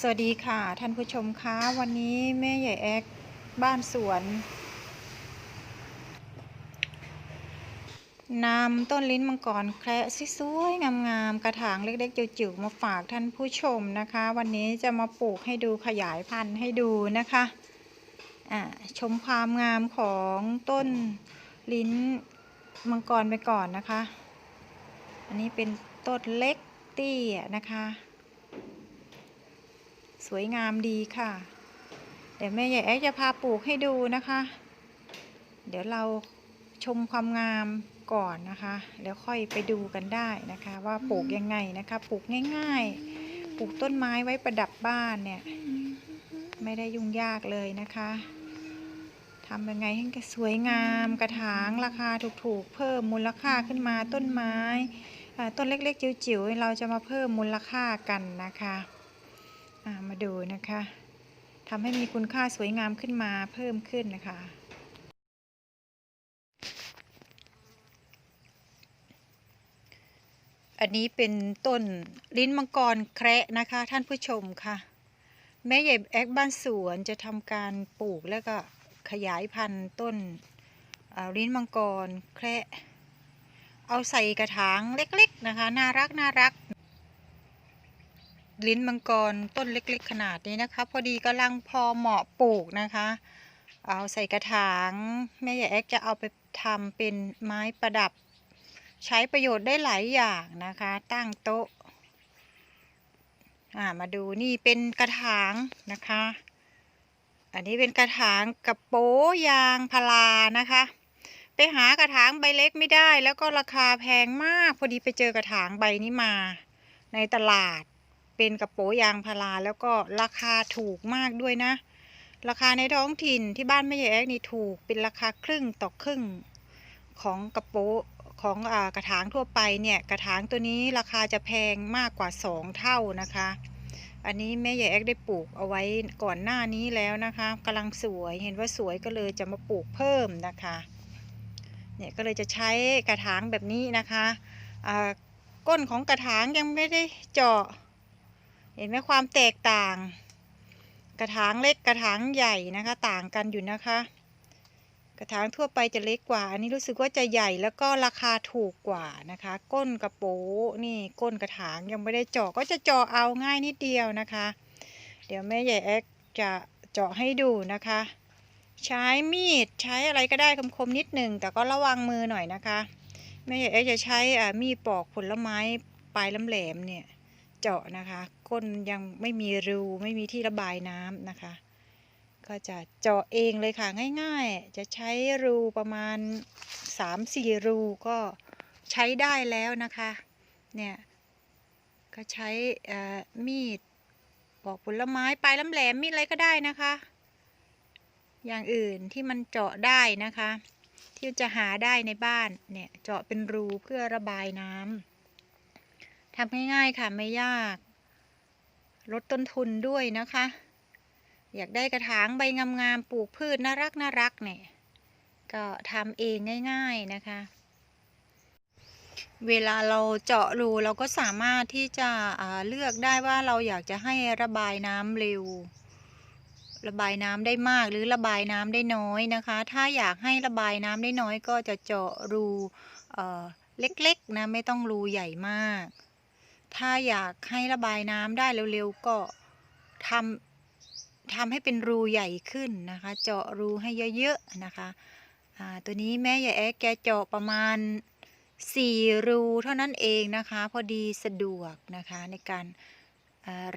สวัสดีค่ะ ท่านผู้ชมคะวันนี้แม่ใหญ่แอ๊กบ้านสวนนำต้นลิ้นมังกรแคระสวยๆงามๆกระถางเล็กๆจิ๋วๆมาฝากท่านผู้ชมนะคะ วันนี้จะมาปลูกให้ดูขยายพันธุ์ให้ดูนะคะอ่าชมความงามของต้นลิ้นมังกรไปก่อนนะคะ อันนี้เป็นต้นเล็กเตี้ยนะคะ สวยงามดีค่ะ เดี๋ยวแม่ใหญ่แอ๊กจะพาปลูกให้ดูนะคะ เดี๋ยวเราชมความงามก่อนนะคะ แล้วค่อยไปดูกันได้นะคะ ว่าปลูกยังไงนะคะ ปลูกง่าย ๆ ปลูกต้นไม้ไว้ประดับบ้านเนี่ย ไม่ได้ยุ่งยากเลยนะคะทำยังไงให้สวยงามกระถางราคาถูกๆ เพิ่มมูลค่าขึ้นมาต้นไม้ต้นเล็กๆจิ๋วๆเราจะมาเพิ่มมูลค่ากันนะคะ มาดูนะคะทำให้มีคุณค่าสวยงามขึ้นมาเพิ่มขึ้นนะคะ อันนี้เป็นต้นลิ้นมังกรแคระนะคะ ท่านผู้ชมค่ะ แม่ใหญ่แอกบ้านสวนจะทำการปลูกแล้วก็ขยายพันธุ์ต้นลิ้นมังกรแคระเอาใส่กระถางเล็ก ๆ นะคะ น่ารักน่ารัก ลิ้นมังกรต้นเล็ก ๆ ขนาดนี้นะคะ พอดีกำลังพอเหมาะปลูกนะคะ เอาใส่กระถางแม่ใหญ่แอ๊กจะเอาไปทำเป็นไม้ประดับ ใช้ประโยชน์ได้หลายอย่างนะคะ ตั้งโต๊ะอ่ามาดูนี่เป็นกระถางนะคะ อันนี้เป็นกระถางกระโปยางพารานะคะไปหากระถางใบเล็กไม่ได้ แล้วก็ราคาแพงมาก พอดีไปเจอกระถางใบนี้มา ในตลาด เป็นกระโปยางพาราแล้วก็ราคาถูกมากด้วยนะ ราคาในท้องถิ่นที่บ้านแม่ใหญ่แอ๊กนี่ถูกเป็นราคาครึ่งต่อครึ่งของกระโปของอกระถางทั่วไปเนี่ยกระถางตัวนี้ราคาจะแพงมากกว่า 2 เท่านะคะ อันนี้แม่ใหญ่แอ๊กได้ปลูกเอาไว้ก่อนหน้านี้แล้วนะคะกำลังสวยเห็นว่าสวยก็เลยจะมาปลูกเพิ่มนะคะเนี่ยก็เลยจะใช้กระถางแบบนี้นะคะอ่าก้นของกระถางยังไม่ได้เจาะ เห็นไหมความแตกต่าง กระถางเล็กกระถางใหญ่นะคะ ต่างกันอยู่นะคะ กระถางทั่วไปจะเล็กกว่า อันนี้รู้สึกว่าจะใหญ่แล้วก็ราคาถูกกว่านะคะ ก้นกระโปนี่ก้นกระถางยังไม่ได้เจาะก็จะเจาะเอาง่ายนิดเดียวนะคะ เดี๋ยวแม่ใหญ่แอ๊กจะเจาะให้ดูนะคะ ใช้มีดใช้อะไรก็ได้คมๆนิดหนึ่งแต่ก็ระวังมือหน่อยนะคะแม่ใหญ่แอ๊กจะใช้มีดปอกผลไม้ปลายแหลมๆเนี่ย เจาะนะคะ ก้นยังไม่มีรูไม่มีที่ระบายน้ำนะคะ ก็จะเจาะเองเลยค่ะง่ายๆ จะใช้รูประมาณ 3-4 รูก็ใช้ได้แล้วนะคะ เนี่ยก็ใช้เอ่อมีดปอกผลไม้ปลายแหลมมีดอะไรก็ได้นะคะ อย่างอื่นที่มันเจาะได้นะคะ ที่จะหาได้ในบ้านเนี่ยเจาะเป็นรูเพื่อระบายน้ำ ทำง่ายๆค่ะไม่ยาก ลดต้นทุนด้วยนะคะ อยากได้กระถางใบงามๆปลูกพืชน่ารักน่ารักเนี่ย ก็ทำเองง่าย ๆนะคะ เวลาเราเจาะรูเราก็สามารถที่จะเลือกได้ว่าเราอยากจะให้ระบายน้ำเร็ว ระบายน้ำได้มากหรือระบายน้ำได้น้อยนะคะ ถ้าอยากให้ระบายน้ำได้น้อยก็จะเจาะรูเล็กๆนะไม่ต้องรูใหญ่มาก ถ้าอยากให้ระบายน้ำได้เร็วๆก็ทำทำให้เป็นรูใหญ่ขึ้นนะคะ เจาะรูให้เยอะๆนะคะตัวนี้แม่ใหญ่แอ๊กแกเจาะประมาณ 4 รูเท่านั้นเองนะคะ พอดีสะดวกนะคะในการ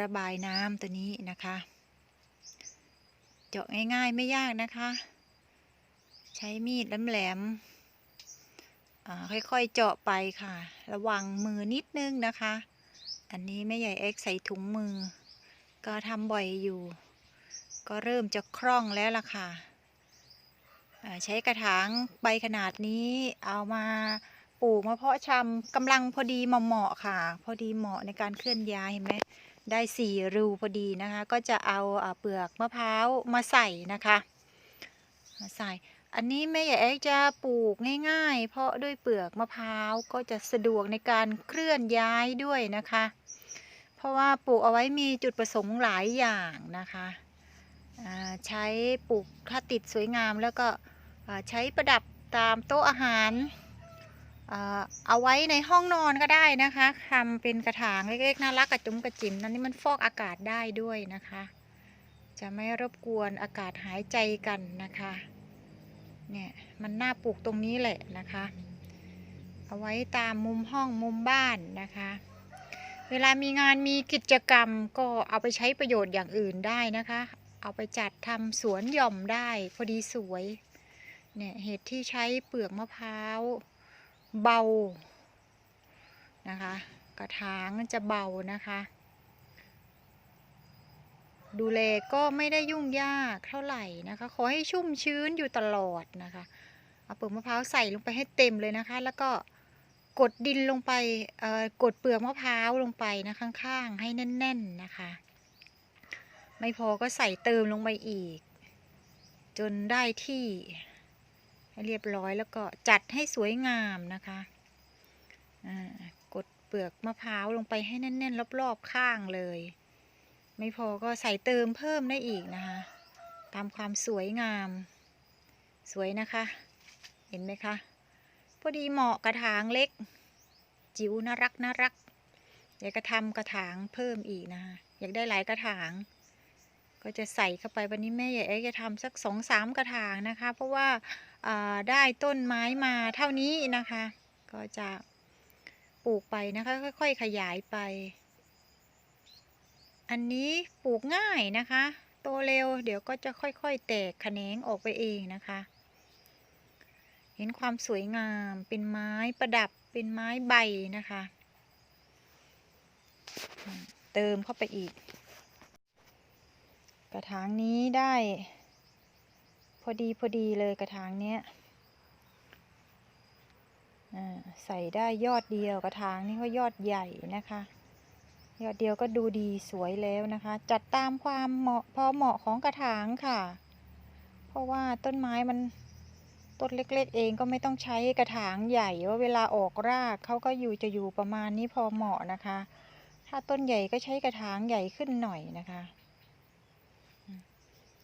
ระบายน้ำตัวนี้นะคะ เจาะง่ายๆไม่ยากนะคะ ใช้มีดแหลมๆค่อยๆเจาะไปค่ะ ระวังมือนิดนึงนะคะ อันนี้แม่ใหญ่เอ็กใส่ถุงมือ ก็ทำบ่อยอยู่ ก็เริ่มจะคล่องแล้วล่ะค่ะใช้กระถางใบขนาดนี้เอามาปลูกมาเพาะชำกำลังพอดีเหมาะค่ะ พอดีเหมาะในการเคลื่อนย้ายเห็นไหมได้สี่รูพอดีนะคะ ก็จะเอาเปลือกมะพร้าวมาใส่นะคะ มาใส่ อันนี้แม่ใหญ่เอ็กจะปลูกง่าย ๆ เพราะด้วยเปลือกมะพร้าวก็จะสะดวกในการเคลื่อนย้ายด้วยนะคะ เพราะว่าปลูกเอาไว้มีจุดประสงค์หลายอย่างนะคะใช้ปลูกถ้าติดสวยงามแล้วก็ใช้ประดับตามโต๊ะอาหารเอาไว้ในห้องนอนก็ได้นะคะทำเป็นกระถางเล็กๆน่ารักกระจุมกระจิ๋มนั่นนี่มันฟอกอากาศได้ด้วยนะคะ จะไม่รบกวนอากาศหายใจกันนะคะ เนี่ยมันน่าปลูกตรงนี้แหละนะคะ เอาไว้ตามมุมห้องมุมบ้านนะคะ เวลามีงานมีกิจกรรมก็เอาไปใช้ประโยชน์อย่างอื่นได้นะคะ เอาไปจัดทำสวนหย่อมได้พอดีสวยเนี่ยเหตุที่ใช้เปลือกมะพร้าวเบานะคะ กระถางจะเบานะคะ ดูแลก็ไม่ได้ยุ่งยากเท่าไหร่นะคะ ขอให้ชุ่มชื้นอยู่ตลอดนะคะ เอาเปลือกมะพร้าวใส่ลงไปให้เต็มเลยนะคะ แล้วก็กดดินลงไปเออกดเปลือกมะพร้าวลงไปนะข้างๆ ให้แน่น ๆนะคะ ไม่พอก็ใส่เติมลงไปอีก จนได้ที่ให้เรียบร้อยแล้วก็จัดให้สวยงามนะคะกดเปลือกมะพร้าวลงไปให้แน่น ๆ รอบๆข้างเลย ไม่พอก็ใส่เติมเพิ่มได้อีกนะคะ ตามความสวยงาม สวยนะคะ เห็นไหมคะ พอดีเหมาะกระถางเล็ก จิ๋วน่ารักน่ารักอยากจะทำกระถางเพิ่มอีกนะคะอยากได้หลายกระถาง ก็จะใส่เข้าไปวันนี้แม่ใหญ่เอ๊ะจะทำสักสองสามกระถางนะคะ เพราะว่าอ่าได้ต้นไม้มาเท่านี้นะคะ ก็จะปลูกไปนะคะ ค่อย ๆ ขยายไป อันนี้ปลูกง่ายนะคะ โตเร็วเดี๋ยวก็จะค่อยๆ แตกแขนงออกไปเองนะคะ เห็นความสวยงามเป็นไม้ประดับเป็นไม้ใบนะคะ เติมเข้าไปอีก กระถางนี้ได้ พอดีพอดีเลยกระถางเนี้ยอ่าใส่ได้ยอดเดียวกระถางนี้ก็ยอดใหญ่นะคะ ยอดเดียวก็ดูดีสวยแล้วนะคะ จัดตามความเหมาะพอเหมาะของกระถางค่ะ เพราะว่าต้นไม้มันต้นเล็ก ๆ เองก็ไม่ต้องใช้กระถางใหญ่ว่าเวลาออกรากเขาก็อยู่จะอยู่ประมาณนี้พอเหมาะนะคะ ถ้าต้นใหญ่ก็ใช้กระถางใหญ่ขึ้นหน่อยนะคะ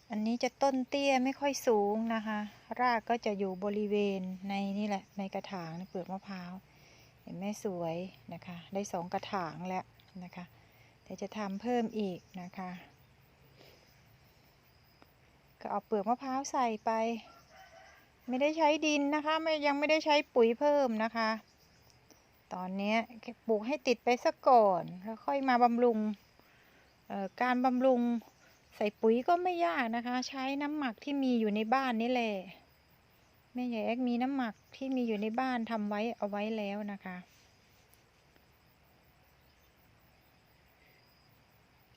อันนี้จะต้นเตี้ยไม่ค่อยสูงนะคะ รากก็จะอยู่บริเวณในนี่แหละในกระถางในเปลือกมะพร้าวเห็นไหมสวยนะคะ ได้สองกระถางแล้ว นะคะแต่จะทำเพิ่มอีกนะคะ ก็เอาเปลือกมะพร้าวใส่ไป ไม่ได้ใช้ดินนะคะไม่ยังไม่ได้ใช้ปุ๋ยเพิ่มนะคะ ตอนนี้ปลูกให้ติดไปซะก่อนแล้วค่อยมาบำรุงการบำรุงใส่ปุ๋ยก็ไม่ยากนะคะ ใช้น้ำหมักที่มีอยู่ในบ้านนี่แหละแม่ใหญ่แอกมีน้ำหมักที่มีอยู่ในบ้านทำไว้เอาไว้แล้วนะคะ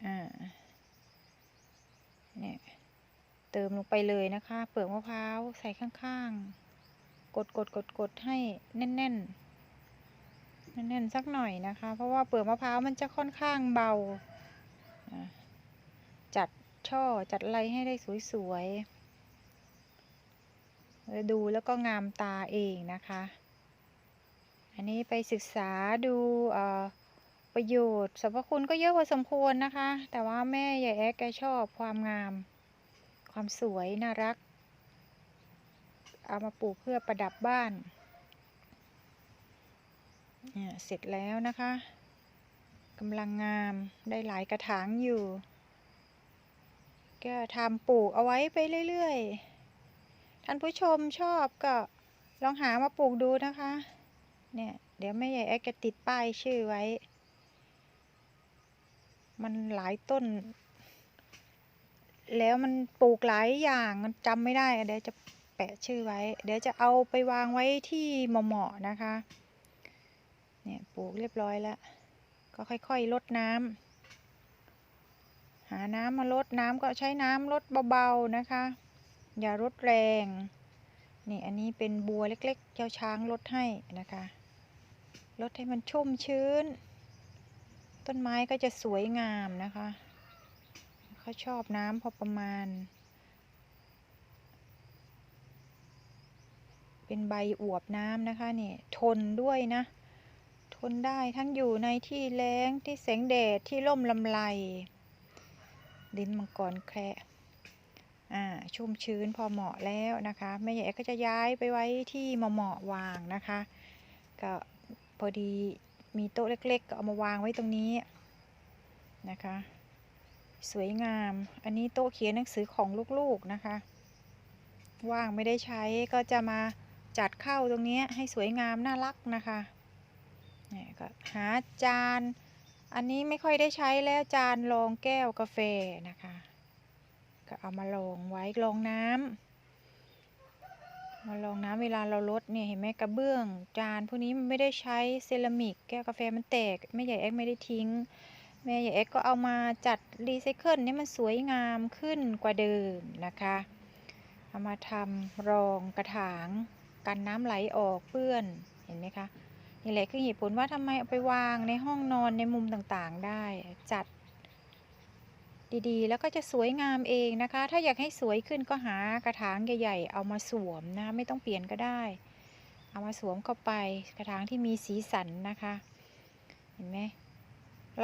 อ่า เนี่ย เติมลงไปเลยนะคะ เปลือกมะพร้าวใส่ข้างๆ กดกดกดกดให้แน่นๆ แน่นๆ สักหน่อยนะคะ เพราะว่าเปลือกมะพร้าวมันจะค่อนข้างเบา จัดช่อจัดอะไรให้ได้สวยๆ ดูแล้วก็งามตาเองนะคะ อันนี้ไปศึกษาดูประโยชน์สรรพคุณก็เยอะพอสมควรนะคะ แต่ว่าแม่ใหญ่แอ๊กแกชอบความงาม ความสวยน่ารัก เอามาปลูกเพื่อประดับบ้านเนี่ยเสร็จแล้วนะคะกำลังงามได้หลายกระถางอยู่ ก็ทำปลูกเอาไว้ไปเรื่อยๆ ท่านผู้ชมชอบก็ลองหามาปลูกดูนะคะ เนี่ย เดี๋ยวแม่ใหญ่แอ๊กจะติดป้ายชื่อไว้ มันหลายต้น แล้วมันปลูกหลายอย่างมันจำไม่ได้ เดี๋ยวจะแปะชื่อไว้ เดี๋ยวจะเอาไปวางไว้ที่เหมาะๆนะคะ เนี่ยปลูกเรียบร้อยแล้ว ก็ค่อยๆลดน้ำหาน้ำมาลดน้ำก็ใช้น้ำลดเบาๆนะคะ อย่าลดแรง นี่อันนี้เป็นบัวเล็กๆเจ้าช้างลดให้นะคะลดให้มันชุ่มชื้น ต้นไม้ก็จะสวยงามนะคะ เขาชอบน้ำพอประมาณ เป็นใบอวบน้ำนะคะเนี่ยทนด้วยนะ ทนได้ทั้งอยู่ในที่แล้งที่แสงแดดที่ร่มลำไรดินมังกรแคระอ่าชุ่มชื้นพอเหมาะแล้วนะคะแม่ใหญ่ก็จะย้ายไปไว้ที่เหมาะวางนะคะ ก็พอดีมีโต๊ะเล็กๆ ก็เอามาวางไว้ตรงนี้นะคะ สวยงาม อันนี้โต๊ะเขียนหนังสือของลูกๆนะคะ ว่างไม่ได้ใช้ก็จะมาจัดเข้าตรงนี้ให้สวยงามน่ารักนะคะนี่ก็หาจาน อันนี้ไม่ค่อยได้ใช้แล้วจานรองแก้วกาแฟนะคะ ก็เอามาลองไว้รองน้ำมาลองน้ำเวลาเราลดเนี่ยเห็นไหมกระเบื้อง จานพวกนี้มันไม่ได้ใช้เซรามิกแก้วกาแฟมันแตกแม่ใหญ่แอ๊กไม่ได้ทิ้ง แม่ใหญ่แอ๊กก็เอามาจัดรีไซเคิลนี่มันสวยงามขึ้นกว่าเดิมนะคะ เอามาทำรองกระถางกันน้ำไหลออกเปื้อนเห็นไหมคะนี่แหละคือเหตุผลว่าทำไมเอาไปวางในห้องนอนในมุมต่างๆได้จัดดีๆ แล้วก็จะสวยงามเองนะคะ ถ้าอยากให้สวยขึ้นก็หากระถางใหญ่ๆ เอามาสวมนะ ไม่ต้องเปลี่ยนก็ได้ เอามาสวมเข้าไปกระถางที่มีสีสันนะคะ เห็นไหม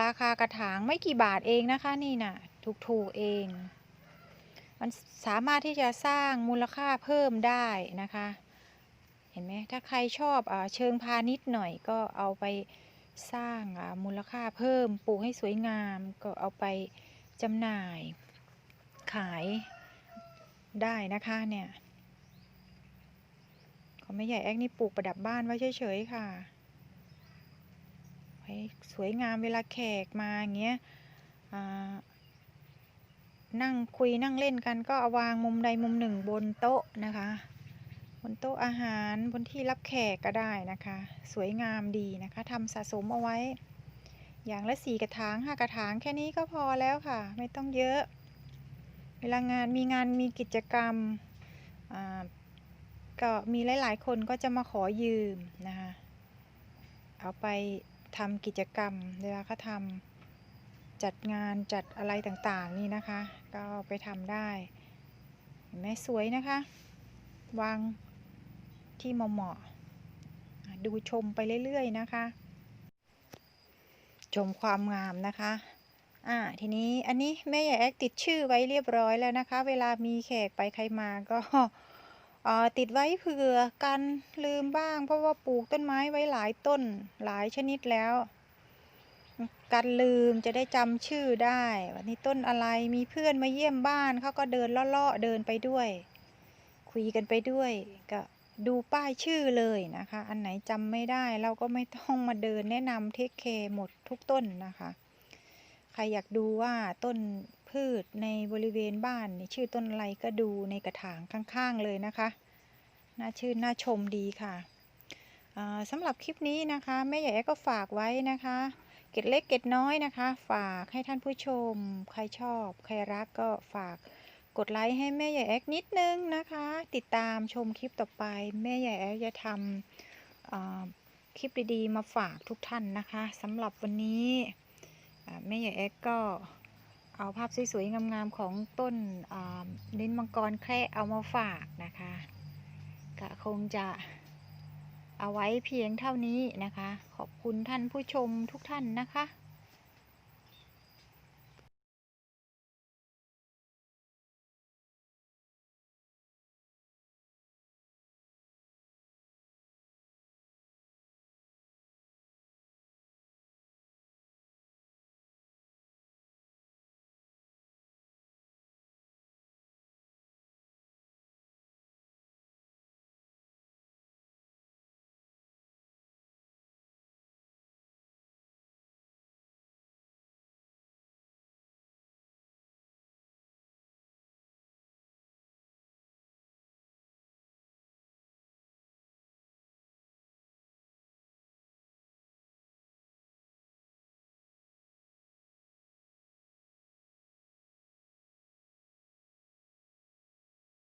ราคากระถางไม่กี่บาทเองนะคะนี่น่ะถูกๆเอง มันสามารถที่จะสร้างมูลค่าเพิ่มได้นะคะ เห็นไหมถ้าใครชอบอาเชิงพาณิชย์หน่อยก็เอาไปสร้างอ่ามูลค่าเพิ่มปลูกให้สวยงามก็เอาไปจำหน่ายขายได้นะคะเนี่ยของแม่ใหญ่แอกนี่ปลูกประดับบ้านไว้เฉยๆค่ะ สวยงามเวลาแขกมาอย่างเงี้ยนั่งคุยนั่งเล่นกันก็เอาวางมุมใดมุมหนึ่งบนโต๊ะนะคะ บนโต๊ะอาหารบนที่รับแขกก็ได้นะคะ สวยงามดีนะคะทำสะสมเอาไว้ อย่างละสี่กระถางห้ากระถางแค่นี้ก็พอแล้วค่ะ ไม่ต้องเยอะ เวลางานมีงานมีกิจกรรมก็มีหลาย ๆ คนก็จะมาขอยืมนะคะ เอาไป ทำกิจกรรมเวลาเขาทำจัดงานจัดอะไรต่างๆนี่นะคะ ก็ไปทำได้เห็นไหมสวยนะคะ วางที่เหมาะๆอะดูชมไปเรื่อยๆนะคะ ชมความงามนะคะอ่าทีนี้อันนี้แม่ใหญ่แอกติดชื่อไว้เรียบร้อยแล้วนะคะ เวลามีแขกไปใครมาก็ ติดไว้เผื่อกันลืมบ้าง เพราะว่าปลูกต้นไม้ไว้หลายต้นหลายชนิดแล้ว กันลืมจะได้จำชื่อได้ วันนี้ต้นอะไรมีเพื่อนมาเยี่ยมบ้านเขาก็เดินลาะๆเดินไปด้วย คุยกันไปด้วย ก็ดูป้ายชื่อเลยนะคะ อันไหนจำไม่ได้เราก็ไม่ต้องมาเดินแนะนำเทคแคหมดทุกต้นนะคะ ใครอยากดูว่าต้น พืชในบริเวณบ้านนี่ชื่อต้นอะไรก็ดูในกระถางข้างๆเลยนะคะ น่าชื่นน่าชมดีค่ะสำหรับคลิปนี้นะคะแม่ใหญ่ก็ฝากไว้นะคะ เก็ดเล็กเก็ดน้อยนะคะ ฝากให้ท่านผู้ชม ใครชอบ ใครรักก็ฝากกดไลค์ให้แม่ใหญ่แอกนิดนึงนะคะ ติดตามชมคลิปต่อไป แม่ใหญ่แอกจะทำคลิปดีๆมาฝากทุกท่านนะคะสำหรับวันนี้แม่ใหญ่แอกก็ เอาภาพสวยๆ งามๆ ของต้นลิ้นมังกรแคร่เอามาฝากนะคะก็คงจะเอาไว้เพียงเท่านี้นะคะ ขอบคุณท่านผู้ชมทุกท่านนะคะ